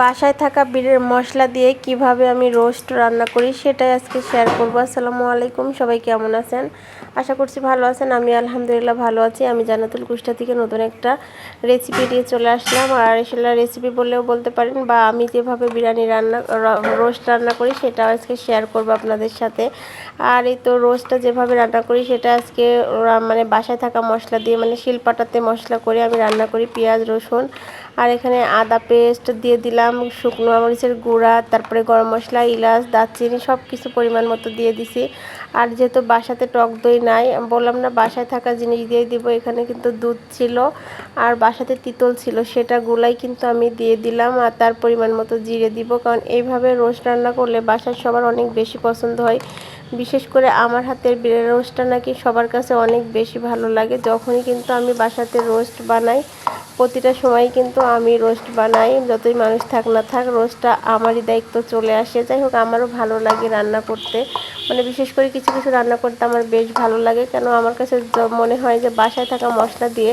বাসায় থাকা বিরের মশলা দিয়ে কীভাবে আমি রোস্ট রান্না করি সেটাই আজকে শেয়ার করব। আসসালামু আলাইকুম, সবাই কেমন আছেন? আশা করছি ভালো আছেন, আমি আলহামদুলিল্লাহ ভালো আছি। আমি জানাতুল কুষ্টা থেকে নতুন একটা রেসিপি দিয়ে চলে আসলাম। আর আসলে রেসিপি বললেও বলতে পারেন বা আমি যেভাবে বিরিয়ানি রান্না রোস্ট রান্না করি সেটা আজকে শেয়ার করব আপনাদের সাথে। আর এই তো রোস্টটা যেভাবে রান্না করি সেটা আজকে মানে বাসায় থাকা মশলা দিয়ে মানে শিলপাটাতে মশলা করে আমি রান্না করি, পেঁয়াজ, রসুন আর এখানে আদা পেস্ট দিয়ে দিলাম, শুকনো মরিচের গুঁড়া, তারপরে গরম মশলা, ইলাচ, দারচিনি সব কিছু পরিমাণ মতো দিয়ে দিছি। আর যেহেতু বাসাতে টক দই নাই বললাম না বাসায় থাকা জিনিস দিয়ে দিব, এখানে কিন্তু দুধ ছিল আর বাসাতে তিতল ছিল, সেটা গুলাই কিন্তু আমি দিয়ে দিলাম আর তার পরিমাণ মতো জিরে দিব, কারণ এইভাবে রোস্ট রান্না করলে বাসার সবার অনেক বেশি পছন্দ হয়। বিশেষ করে আমার হাতের বিড়ের রোস্টটা নাকি সবার কাছে অনেক বেশি ভালো লাগে, যখনই কিন্তু আমি বাসাতে রোস্ট বানাই প্রতিটা সময় কিন্তু আমি রোস্ট বানাই, যতই মানুষ থাক না থাক, রোস্টটা আমারই দায়িত্ব চলে আসে। যাই হোক, আমারও ভালো লাগে রান্না করতে। মানে বিশেষ করে কিছু কিছু রান্না করতে আমার বেশ ভালো লাগে। কেন আমার কাছে মনে হয় যে বাসায় থাকা মশলা দিয়ে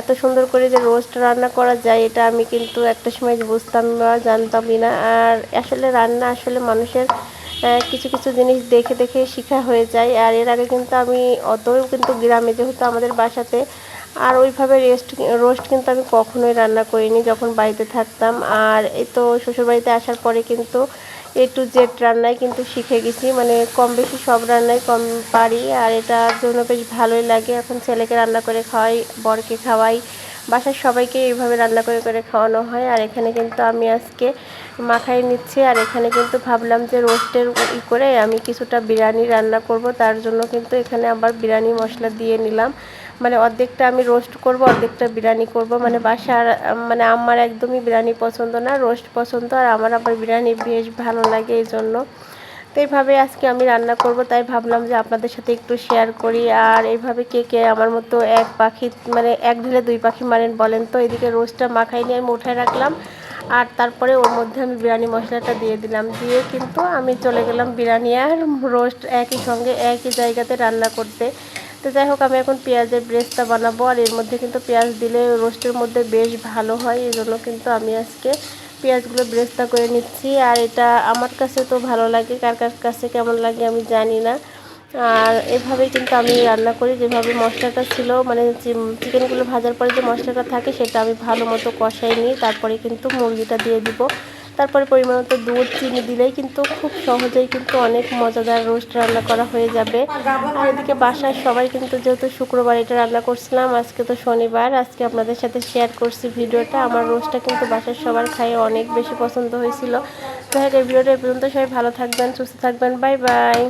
এত সুন্দর করে যে রোস্ট রান্না করা যায়, এটা আমি কিন্তু একটা সময় বুঝতাম বা জানতামই না। আর আসলে রান্না আসলে মানুষের কিছু কিছু জিনিস দেখে দেখে শেখা হয়ে যায়। আর এর আগে কিন্তু আমি, অতও কিন্তু গ্রামে যেহেতু আমাদের বাসাতে আর ওইভাবে রেস্ট রোস্ট কিন্তু আমি কখনোই রান্না করিনি যখন বাড়িতে থাকতাম। আর এই তো শ্বশুরবাড়িতে আসার পরে কিন্তু এ টু জেড রান্নায় কিন্তু শিখে গেছি। মানে কম বেশি সব রান্নাই কম পারি। আর এটার জন্য বেশ ভালোই লাগে। এখন ছেলেকে রান্না করে খাওয়াই, বরকে খাওয়াই। বাসার সবাইকে এইভাবে রান্না করে করে খাওয়ানো হয়। আর এখানে কিন্তু আমি আজকে মাখাই নিচ্ছি। আর এখানে কিন্তু ভাবলাম যে রোস্টের ই করে আমি কিছুটা বিরিয়ানি রান্না করব। তার জন্য কিন্তু এখানে আবার বিরিয়ানি মশলা দিয়ে নিলাম। মানে অর্ধেকটা আমি রোস্ট করব, অর্ধেকটা বিরিয়ানি করব। মানে বাসার মানে আমার একদমই বিরিয়ানি পছন্দ না রোস্ট পছন্দ। আর আমার আবার বিরিয়ানি বেশ ভালো লাগে এই জন্য। তো এইভাবে আজকে আমি রান্না করব, তাই ভাবলাম যে আপনাদের সাথে একটু শেয়ার করি। আর এইভাবে কে কে আমার মতো এক পাখি মানে এক ঢিলে দুই পাখি মারেন বলেন তো? এদিকে রোস্টটা মাখাই নিয়ে আমি উঠায় রাখলাম। আর তারপরে ওর মধ্যে আমি বিরিয়ানি মশলাটা দিয়ে দিলাম। দিয়ে কিন্তু আমি চলে গেলাম বিরিয়ানি আর রোস্ট একই সঙ্গে একই জায়গাতে রান্না করতে। তো যাই হোক, আমি এখন পেঁয়াজের ব্রেসটা বানাবো আর এর মধ্যে কিন্তু পেঁয়াজ দিলে রোস্টের মধ্যে বেশ ভালো হয় এই জন্য কিন্তু আমি আজকে পেঁয়াজগুলো ব্রেসটা করে নিচ্ছি। আর এটা আমার কাছে তো ভালো লাগে, কার কার কাছে কেমন লাগে আমি জানি না। আর এভাবেই কিন্তু আমি রান্না করি, যেভাবে মশলাটা ছিল মানে চিকেনগুলো ভাজার পরে যে মশলাটা থাকে, সেটা আমি ভালো মতো কষাই নিই, তারপরে কিন্তু মুরগিটা দিয়ে দিব। তারপরে পরিমাণ মতো দুধ, চিনি দিলেই কিন্তু খুব সহজেই কিন্তু অনেক মজাদার রোস্ট রান্না করা হয়ে যাবে। আর এদিকে বাসায় সবাই কিন্তু যেহেতু শুক্রবার এটা রান্না করছিলাম, আজকে তো শনিবার, আজকে আপনাদের সাথে শেয়ার করছি ভিডিওটা। আমার রোস্টটা কিন্তু বাসার সবার খাইয়ে অনেক বেশি পছন্দ হয়েছিল। হ্যাঁ এই ভিডিওটা পর্যন্ত। সবাই ভালো থাকবেন, সুস্থ থাকবেন। Bye bye.